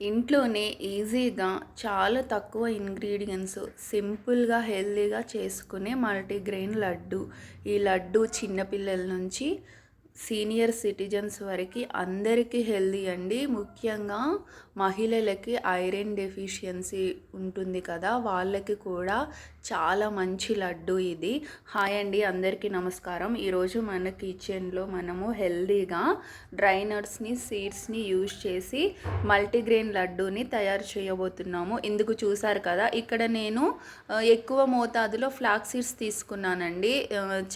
ఇంట్లోనే ఈజీగా చాలా తక్కువ ఇంగ్రీడియంట్స్ సింపుల్గా హెల్తీగా చేసుకునే మల్టీగ్రెయిన్ లడ్డు. ఈ లడ్డు చిన్నపిల్లల నుంచి సీనియర్ సిటిజన్స్ వరకు అందరికీ హెల్దీ అండి. ముఖ్యంగా మహిళలకి ఐరన్ డెఫిషియన్సీ ఉంటుంది కదా వాళ్ళకి కూడా చాలా మంచి లడ్డు ఇది. హాయ్ అండి అందరికీ నమస్కారం. ఈరోజు మన కిచెన్లో మనము హెల్దీగా డ్రై నట్స్ని సీడ్స్ని యూజ్ చేసి మల్టీగ్రెయిన్ లడ్డూని తయారు చేయబోతున్నాము. ఇందుకు చూసారు కదా ఇక్కడ నేను ఎక్కువ మోతాదులో ఫ్లాక్ సీడ్స్ తీసుకున్నానండి.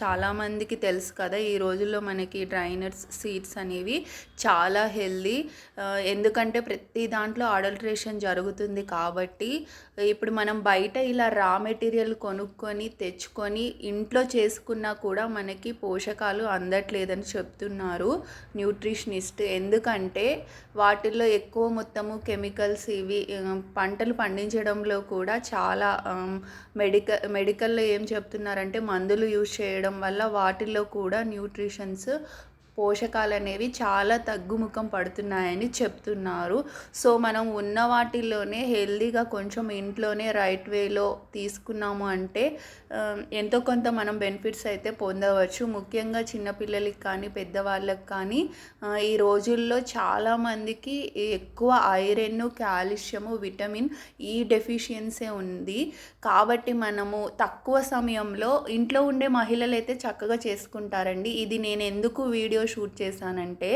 చాలామందికి తెలుసు కదా ఈ రోజుల్లో మనకి డ్రై నట్స్ సీడ్స్ అనేవి చాలా హెల్దీ. ఎందుకంటే ప్రతి దాంట్లో అడల్ట్రేషన్ జరుగుతుంది కాబట్టి ఇప్పుడు మనం బయట ఇలా రా మెటీరియల్ కొనుక్కొని తెచ్చుకొని ఇంట్లో చేసుకున్నా కూడా మనకి పోషకాలు అందట్లేదని చెప్తున్నారు న్యూట్రిషనిస్ట్. ఎందుకంటే వాటిల్లో ఎక్కువ మొత్తము కెమికల్స్ ఇవి పంటలు పండించడంలో కూడా చాలా మెడికల్ మెడికల్లో ఏం చెప్తున్నారంటే మందులు యూజ్ చేయడం వల్ల వాటిల్లో కూడా న్యూట్రిషన్స్ పోషకాలు అనేవి చాలా తగ్గుముఖం పడుతున్నాయని చెప్తున్నారు. సో మనం ఉన్న వాటిల్లోనే హెల్దీగా కొంచెం ఇంట్లోనే రైట్ వేలో తీసుకున్నాము అంటే ఎంతో కొంత మనం బెనిఫిట్స్ అయితే పొందవచ్చు. ముఖ్యంగా చిన్నపిల్లలకి కానీ పెద్దవాళ్ళకి కానీ ఈ రోజుల్లో చాలామందికి ఎక్కువ iron calcium vitamin E deficiency ఉంది. కాబట్టి మనము తక్కువ సమయంలో ఇంట్లో ఉండే మహిళలు అయితే చక్కగా చేసుకుంటారండి. ఇది నేను ఎందుకు వీడియో షూట్ చేశానంటే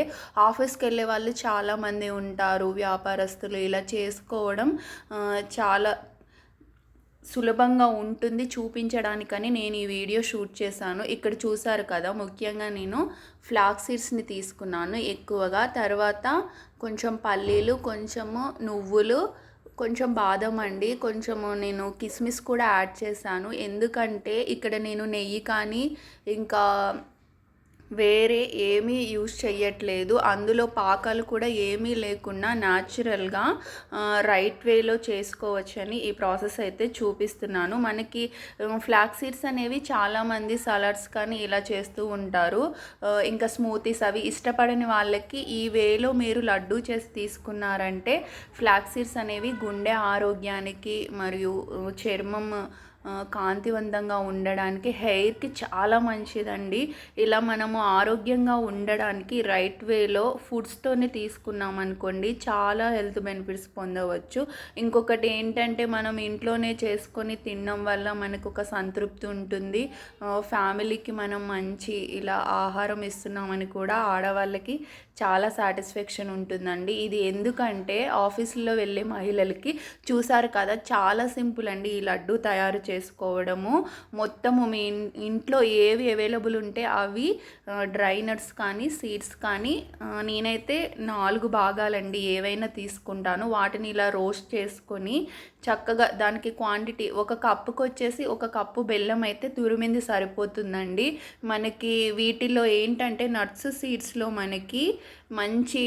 ఆఫీస్కి వెళ్ళే వాళ్ళు చాలామంది ఉంటారు. వ్యాపారస్తులు ఇలా చేసుకోవడం చాలా సులభంగా ఉంటుంది చూపించడానికని నేను ఈ వీడియో షూట్ చేశాను. ఇక్కడ చూసారు కదా ముఖ్యంగా నేను ఫ్లాక్ సీడ్స్ని తీసుకున్నాను ఎక్కువగా. తర్వాత కొంచెం పల్లీలు కొంచెము నువ్వులు కొంచెం బాదం అండి కొంచెము నేను కిస్మిస్ కూడా యాడ్ చేశాను. ఎందుకంటే ఇక్కడ నేను నెయ్యి కానీ ఇంకా వేరే ఏమీ యూస్ చేయట్లేదు అందులో పాకాలు కూడా ఏమీ లేకుండా న్యాచురల్గా రైట్ వేలో చేసుకోవచ్చని ఈ ప్రాసెస్ అయితే చూపిస్తున్నాను. మనకి ఫ్లాక్ సీడ్స్ అనేవి చాలామంది సలాడ్స్ కానీ ఇలా చేస్తూ ఉంటారు. ఇంకా స్మూతీస్ అవి ఇష్టపడని వాళ్ళకి ఈ వేలో మీరు లడ్డు చేసి తీసుకున్నారంటే ఫ్లాక్ సీడ్స్ అనేవి గుండె ఆరోగ్యానికి మరియు చర్మం కాంతివంతంగా ఉండడానికి హెయిర్కి చాలా మంచిదండి. ఇలా మనము ఆరోగ్యంగా ఉండడానికి రైట్ వేలో ఫుడ్స్తోనే తీసుకున్నాం అనుకోండి చాలా హెల్త్ బెనిఫిట్స్ పొందవచ్చు. ఇంకొకటి ఏంటంటే మనం ఇంట్లోనే చేసుకొని తినడం వల్ల మనకు ఒక సంతృప్తి ఉంటుంది. ఫ్యామిలీకి మనం మంచి ఇలా ఆహారం ఇస్తున్నామని కూడా ఆడవాళ్ళకి చాలా సాటిస్ఫాక్షన్ ఉంటుందండి. ఇది ఎందుకంటే ఆఫీసులో వెళ్ళే మహిళలకి చూసారు కదా చాలా సింపుల్ అండి ఈ లడ్డు తయారు చేసుకోవడము. మొత్తము మీ ఇంట్లో ఏవి అవైలబుల్ ఉంటే అవి డ్రై నట్స్ కానీ సీడ్స్ కానీ నేనైతే నాలుగు భాగాలండి ఏవైనా తీసుకుంటాను. వాటిని ఇలా రోస్ట్ చేసుకొని చక్కగా దానికి క్వాంటిటీ ఒక కప్పుకి వచ్చేసి ఒక కప్పు బెల్లం అయితే తురిమింది సరిపోతుందండి. మనకి వీటిలో ఏంటంటే నట్స్ సీడ్స్లో మనకి మంచి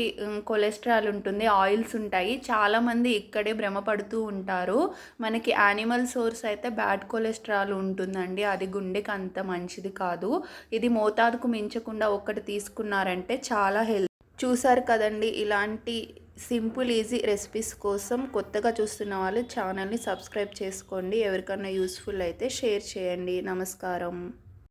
కొలెస్ట్రాల్ ఉంటుంది ఆయిల్స్ ఉంటాయి. చాలామంది ఇక్కడే భ్రమపడుతూ ఉంటారు. మనకి యానిమల్ సోర్స్ అయితే బ్యాడ్ కొలెస్ట్రాల్ ఉంటుందండి. అది గుండెకి అంత మంచిది కాదు. ఇది మోతాదుకు మించకుండా ఒకటి తీసుకున్నారంటే చాలా హెల్త్ చూసారు కదండి ఇలాంటి సింపుల్ ఈజీ రెసిపీస్ కోసం కొత్తగా చూస్తున్న వాళ్ళు ఛానల్ని సబ్స్క్రైబ్ చేసుకోండి. ఎవరికన్నా యూస్ఫుల్ అయితే షేర్ చేయండి. నమస్కారం.